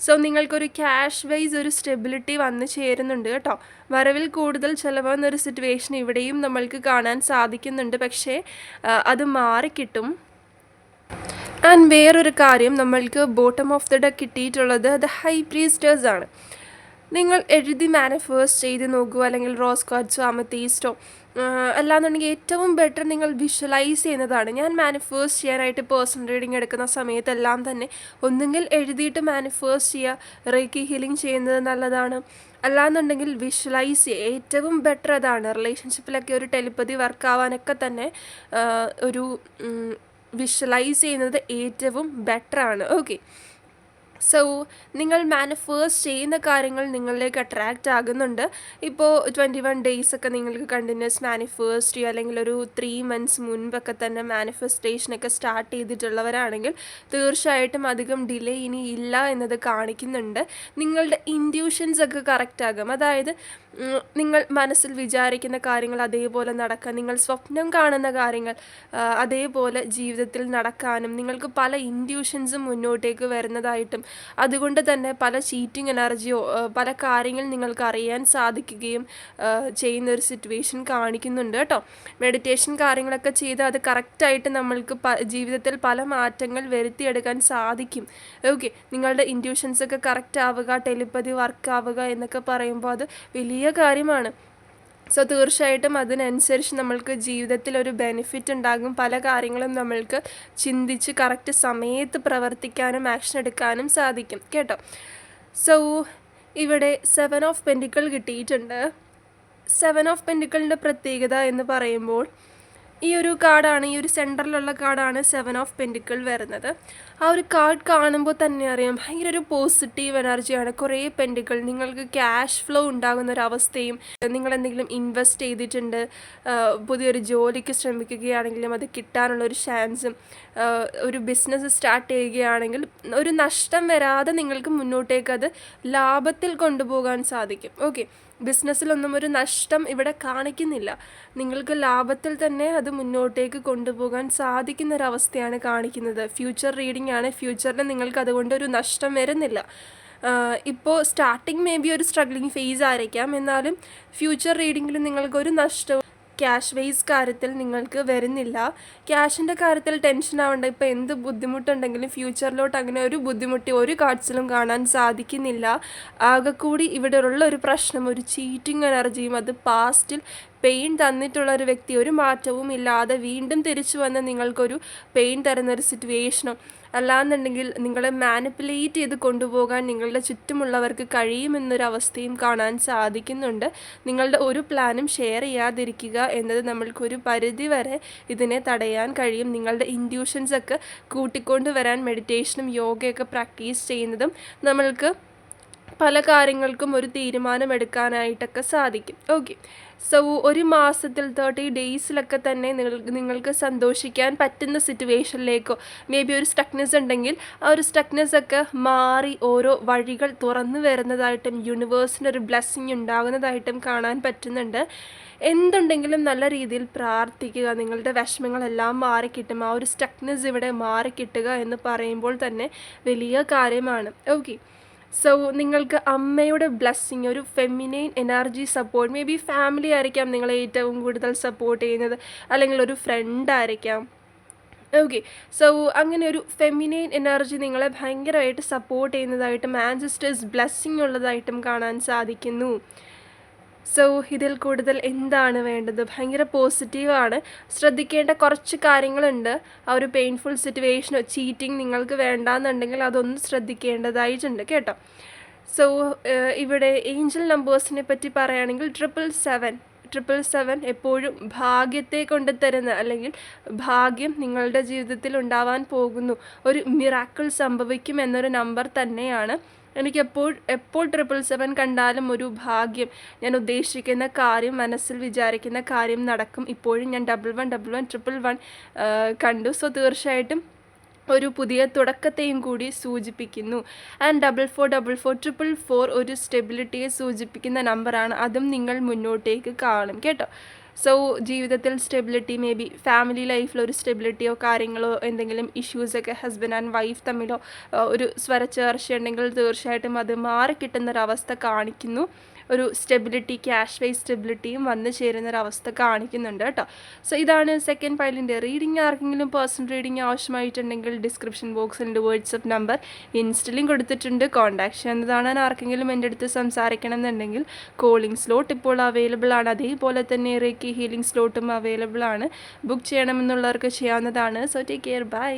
സോ നിങ്ങൾക്കൊരു ക്യാഷ് വൈസ് ഒരു സ്റ്റെബിലിറ്റി വന്ന് ചേരുന്നുണ്ട് കേട്ടോ. വരവിൽ കൂടുതൽ ചിലവാകുന്നൊരു സിറ്റുവേഷൻ ഇവിടെയും നമ്മൾക്ക് കാണാൻ സാധിക്കുന്നുണ്ട്. പക്ഷേ അത് മാറിക്കിട്ടും. ആൻഡ് വേറൊരു കാര്യം നമ്മൾക്ക് ബോട്ടം ഓഫ് ദ ഡ കിട്ടിയിട്ടുള്ളത് അത് ഹൈ പ്രീസ്റ്റേഴ്സ് ആണ്. നിങ്ങൾ എഴുതി മാനിഫേസ്റ്റ് ചെയ്ത് നോക്കുക അല്ലെങ്കിൽ റോസ് കാർഡ്സോ അമത്തീസ്റ്റോ അല്ലാന്നുണ്ടെങ്കിൽ ഏറ്റവും ബെറ്റർ നിങ്ങൾ വിഷ്വലൈസ് ചെയ്യുന്നതാണ്. ഞാൻ മാനിഫേഴ്സ് ചെയ്യാനായിട്ട് പേഴ്സണൽ റീഡിങ് എടുക്കുന്ന സമയത്തെല്ലാം തന്നെ ഒന്നുകിൽ എഴുതിയിട്ട് മാനിഫേഴ്സ് ചെയ്യുക റേക്കി ഹീലിംഗ് ചെയ്യുന്നത് നല്ലതാണ്. അല്ലാന്നുണ്ടെങ്കിൽ വിഷ്വലൈസ് ചെയ്യുക. ഏറ്റവും ബെറ്റർ അതാണ്. റിലേഷൻഷിപ്പിലൊക്കെ ഒരു ടെലിപ്പതി വർക്കാവാനൊക്കെ തന്നെ ഒരു വിഷ്വലൈസ് ചെയ്യുന്നത് ഏറ്റവും ബെറ്ററാണ് ഓക്കെ സോ നിങ്ങൾ മാനിഫേസ്റ്റ് ചെയ്യുന്ന കാര്യങ്ങൾ നിങ്ങളിലേക്ക് അട്രാക്റ്റ് ആകുന്നുണ്ട്. ഇപ്പോൾ ട്വന്റി വൺ ഡേയ്സ് ഒക്കെ നിങ്ങൾക്ക് കണ്ടിന്യൂസ് മാനിഫേസ്റ്റ് ചെയ്യുക അല്ലെങ്കിൽ ഒരു ത്രീ മന്ത്സ് മുൻപൊക്കെ തന്നെ മാനിഫെസ്റ്റേഷനൊക്കെ സ്റ്റാർട്ട് ചെയ്തിട്ടുള്ളവരാണെങ്കിൽ തീർച്ചയായിട്ടും അധികം ഡിലേ ഇനി ഇല്ല എന്നത് കാണിക്കുന്നുണ്ട്. നിങ്ങളുടെ ഇൻഡ്യൂഷൻസ് ഒക്കെ കറക്റ്റ് ആകും. അതായത് നിങ്ങൾ മനസ്സിൽ വിചാരിക്കുന്ന കാര്യങ്ങൾ അതേപോലെ നടക്കാൻ നിങ്ങൾ സ്വപ്നം കാണുന്ന കാര്യങ്ങൾ അതേപോലെ ജീവിതത്തിൽ നടക്കാനും നിങ്ങൾക്ക് പല ഇൻഡ്യൂഷൻസും മുന്നോട്ടേക്ക് വരുന്നതായിട്ടും അതുകൊണ്ട് തന്നെ പല ചീറ്റിംഗ് എനർജിയോ പല കാര്യങ്ങൾ നിങ്ങൾക്ക് അറിയാൻ സാധിക്കുകയും ചെയ്യുന്ന ഒരു സിറ്റുവേഷൻ കാണിക്കുന്നുണ്ട് കേട്ടോ. മെഡിറ്റേഷൻ കാര്യങ്ങളൊക്കെ ചെയ്ത് അത് കറക്റ്റായിട്ട് നമ്മൾക്ക് ജീവിതത്തിൽ പല മാറ്റങ്ങൾ വരുത്തിയെടുക്കാൻ സാധിക്കും. ഓക്കെ നിങ്ങളുടെ ഇൻഡ്യൂഷൻസ് ഒക്കെ കറക്റ്റ് ആവുക ടെലിപ്പതി വർക്ക് ആവുക എന്നൊക്കെ പറയുമ്പോൾ അത് വലിയ കാര്യമാണ്. സോ തീർച്ചയായിട്ടും അതിനനുസരിച്ച് നമ്മൾക്ക് ജീവിതത്തിൽ ഒരു ബെനിഫിറ്റ് ഉണ്ടാകും. പല കാര്യങ്ങളും നമ്മൾക്ക് ചിന്തിച്ച് കറക്റ്റ് സമയത്ത് പ്രവർത്തിക്കാനും ആക്ഷൻ എടുക്കാനും സാധിക്കും. കേട്ടോ? സോ ഇവിടെ സെവൻ ഓഫ് പെന്റിക്കൾ കിട്ടിയിട്ടുണ്ട്. സെവൻ ഓഫ് പെന്റിക്കിളിന്റെ പ്രത്യേകത എന്ന് പറയുമ്പോൾ ഈ ഒരു കാർഡാണ് ഈ ഒരു സെന്ററിലുള്ള കാർഡാണ് സെവൻ ഓഫ് പെന്റിക്കിൾ വരുന്നത്. ആ ഒരു കാർഡ് കാണുമ്പോൾ തന്നെ അറിയാം ഭയങ്കര ഒരു പോസിറ്റീവ് എനർജിയാണ് കുറേ പെന്റിക്കിൾ നിങ്ങൾക്ക് ക്യാഷ് ഫ്ലോ ഉണ്ടാകുന്ന ഒരു അവസ്ഥയും നിങ്ങൾ എന്തെങ്കിലും ഇൻവെസ്റ്റ് ചെയ്തിട്ടുണ്ട് പുതിയൊരു ജോലിക്ക് ശ്രമിക്കുകയാണെങ്കിലും അത് കിട്ടാനുള്ള ഒരു ചാൻസും ഒരു ബിസിനസ് സ്റ്റാർട്ട് ചെയ്യുകയാണെങ്കിൽ ഒരു നഷ്ടം വരാതെ നിങ്ങൾക്ക് മുന്നോട്ടേക്ക് അത് ലാഭത്തിൽ കൊണ്ടുപോകാൻ സാധിക്കും. ഓക്കെ ബിസിനസ്സിലൊന്നും ഒരു നഷ്ടം ഇവിടെ കാണിക്കുന്നില്ല. നിങ്ങൾക്ക് ലാഭത്തിൽ തന്നെ അത് മുന്നോട്ടേക്ക് കൊണ്ടുപോകാൻ സാധിക്കുന്ന ഒരു അവസ്ഥയാണ് കാണിക്കുന്നത്. ഫ്യൂച്ചർ റീഡിംഗ് ആണ്. ഫ്യൂച്ചറിൽ നിങ്ങൾക്ക് അതുകൊണ്ട് ഒരു നഷ്ടം വരുന്നില്ല. ഇപ്പോൾ സ്റ്റാർട്ടിങ് മേ ബി ഒരു സ്ട്രഗ്ലിംഗ് ഫേസ് ആയിരിക്കാം. എന്നാലും ഫ്യൂച്ചർ റീഡിങ്ങിൽ നിങ്ങൾക്കൊരു നഷ്ടവും ക്യാഷ് വേസ് കാര്യത്തിൽ നിങ്ങൾക്ക് വരുന്നില്ല. ക്യാഷിന്റെ കാര്യത്തിൽ ടെൻഷൻ ആവേണ്ട. ഇപ്പോൾ എന്ത് ബുദ്ധിമുട്ടുണ്ടെങ്കിലും ഫ്യൂച്ചറിലോട്ട് അങ്ങനെ ഒരു ബുദ്ധിമുട്ടി ഒരു കാർഡ്സിലും കാണാൻ സാധിക്കുന്നില്ല. ആകെക്കൂടി ഇവിടെ ഉള്ള ഒരു പ്രശ്നം ഒരു ചീറ്റിംഗ് എനർജിയും അത് പാസ്റ്റിൽ പെയിൻ തന്നിട്ടുള്ള ഒരു വ്യക്തി ഒരു മാറ്റവും ഇല്ലാതെ വീണ്ടും തിരിച്ചു വന്ന് നിങ്ങൾക്കൊരു പെയിൻ തരുന്ന ഒരു സിറ്റുവേഷനും. അല്ലാന്നുണ്ടെങ്കിൽ നിങ്ങളെ മാനിപ്പുലേറ്റ് ചെയ്ത് കൊണ്ടുപോകാൻ നിങ്ങളുടെ ചുറ്റുമുള്ളവർക്ക് കഴിയുമെന്നൊരവസ്ഥയും കാണാൻ സാധിക്കുന്നുണ്ട്. നിങ്ങളുടെ ഒരു പ്ലാനും ഷെയർ ചെയ്യാതിരിക്കുക എന്നത് നമ്മൾക്കൊരു പരിധി വരെ ഇതിനെ തടയാൻ കഴിയും. നിങ്ങളുടെ ഇൻഡ്യൂഷൻസ് ഒക്കെ കൂട്ടിക്കൊണ്ട് വരാൻ മെഡിറ്റേഷനും യോഗയൊക്കെ പ്രാക്ടീസ് ചെയ്യുന്നതും നമ്മൾക്ക് പല കാര്യങ്ങൾക്കും ഒരു തീരുമാനമെടുക്കാനായിട്ടൊക്കെ സാധിക്കും. ഓക്കെ സോ ഒരു മാസത്തിൽ തേർട്ടി ഡേയ്സിലൊക്കെ തന്നെ നിങ്ങൾക്ക് സന്തോഷിക്കാൻ പറ്റുന്ന സിറ്റുവേഷനിലേക്കോ മേ ബി ഒരു സ്റ്റക്നെസ് ഉണ്ടെങ്കിൽ ആ ഒരു സ്റ്റക്നെസ് ഒക്കെ മാറി ഓരോ വഴികൾ തുറന്നു വരുന്നതായിട്ടും യൂണിവേഴ്സിന്റെ ഒരു ബ്ലെസ്സിങ് ഉണ്ടാകുന്നതായിട്ടും കാണാൻ പറ്റുന്നുണ്ട്. എന്തുണ്ടെങ്കിലും നല്ല രീതിയിൽ പ്രാർത്ഥിക്കുക നിങ്ങളുടെ വിഷമങ്ങളെല്ലാം മാറിക്കിട്ടും ആ ഒരു സ്റ്റക്നെസ് ഇവിടെ മാറിക്കിട്ടുക എന്ന് പറയുമ്പോൾ തന്നെ വലിയ കാര്യമാണ്. ഓക്കെ സോ നിങ്ങൾക്ക് അമ്മയുടെ ബ്ലെസ്സിങ് ഒരു feminine energy support may be family ആയിരിക്കാം നിങ്ങളെ ഏറ്റവും കൂടുതൽ സപ്പോർട്ട് ചെയ്യുന്നത് അല്ലെങ്കിൽ ഒരു ഫ്രണ്ട് ആയിരിക്കാം. ഓക്കെ സോ അങ്ങനെ ഒരു ഫെമിനൈൻ എനർജി നിങ്ങളെ ഭയങ്കരമായിട്ട് സപ്പോർട്ട് ചെയ്യുന്നതായിട്ടും ആൻസിസ്റ്റേഴ്സ് ബ്ലെസ്സിങ് ഉള്ളതായിട്ടും കാണാൻ സാധിക്കുന്നു. സോ ഇതിൽ കൂടുതൽ എന്താണ് വേണ്ടത്? ഭയങ്കര പോസിറ്റീവാണ് ശ്രദ്ധിക്കേണ്ട കുറച്ച് കാര്യങ്ങളുണ്ട്. ആ ഒരു പെയിൻഫുൾ സിറ്റുവേഷനോ ചീറ്റിംഗ് നിങ്ങൾക്ക് വേണ്ടാന്നുണ്ടെങ്കിൽ അതൊന്ന് ശ്രദ്ധിക്കേണ്ടതായിട്ടുണ്ട്. കേട്ടോ? സോ ഇവിടെ ഏഞ്ചൽ നമ്പേഴ്സിനെ പറ്റി പറയുകയാണെങ്കിൽ ട്രിപ്പിൾ സെവൻ ട്രിപ്പിൾ സെവൻ എപ്പോഴും ഭാഗ്യത്തെ കൊണ്ട് തരുന്ന അല്ലെങ്കിൽ ഭാഗ്യം നിങ്ങളുടെ ജീവിതത്തിൽ ഉണ്ടാവാൻ പോകുന്നു. ഒരു മിറാക്കിൾ സംഭവിക്കും എന്നൊരു നമ്പർ തന്നെയാണ്. എനിക്ക് എപ്പോൾ എപ്പോൾ ട്രിപ്പിൾ സെവൻ കണ്ടാലും ഒരു ഭാഗ്യം. ഞാൻ ഉദ്ദേശിക്കുന്ന കാര്യം മനസ്സിൽ വിചാരിക്കുന്ന കാര്യം നടക്കും. ഇപ്പോഴും ഞാൻ double one double one triple one കണ്ടു. സോ തീർച്ചയായിട്ടും ഒരു പുതിയ തുടക്കത്തെയും കൂടി സൂചിപ്പിക്കുന്നു. And double four double four triple four ഒരു സ്റ്റെബിലിറ്റിയെ സൂചിപ്പിക്കുന്ന നമ്പറാണ് അതും നിങ്ങൾ മുന്നോട്ടേക്ക് കാണും. കേട്ടോ? സോ ജീവിതത്തിൽ സ്റ്റെബിലിറ്റി മേ ബി ഫാമിലി ലൈഫിലൊരു സ്റ്റെബിലിറ്റിയോ കാര്യങ്ങളോ എന്തെങ്കിലും ഇഷ്യൂസൊക്കെ ഹസ്ബൻഡ് ആൻഡ് വൈഫ് തമ്മിലോ ഒരു സ്വരച്ചേർച്ച ഉണ്ടെങ്കിൽ തീർച്ചയായിട്ടും അത് മാറിക്കിട്ടുന്നൊരവസ്ഥ കാണിക്കുന്നു. ഒരു സ്റ്റെബിലിറ്റി ക്യാഷ് വൈസ് സ്റ്റെബിലിറ്റിയും വന്നു ചേരുന്ന ഒരു അവസ്ഥ കാണിക്കുന്നുണ്ട് കേട്ടോ. സോ ഇതാണ് സെക്കൻഡ് ഫയലിന്റെ റീഡിംഗ് ആർക്കെങ്കിലും പേഴ്സണൽ റീഡിംഗ് ആവശ്യമായിട്ടുണ്ടെങ്കിൽ ഡിസ്ക്രിപ്ഷൻ ബോക്സിൽ എന്റെ വാട്സപ്പ് നമ്പർ ഇൻസ്റ്റലും കൊടുത്തിട്ടുണ്ട്. കോൺടാക്ട് ചെയ്യുന്നതാണ് ആർക്കെങ്കിലും എന്റെ അടുത്ത് സംസാരിക്കണം എന്നുണ്ടെങ്കിൽ കോളിംഗ് സ്ലോട്ട് ഇപ്പോൾ അവൈലബിൾ ആണ്. അതേപോലെ തന്നെ റേക്കി ഹീലിംഗ് സ്ലോട്ടും അവൈലബിൾ ആണ്. ബുക്ക് ചെയ്യണമെന്നുള്ളവർക്ക് ചെയ്യാവുന്നതാണ്. So take care by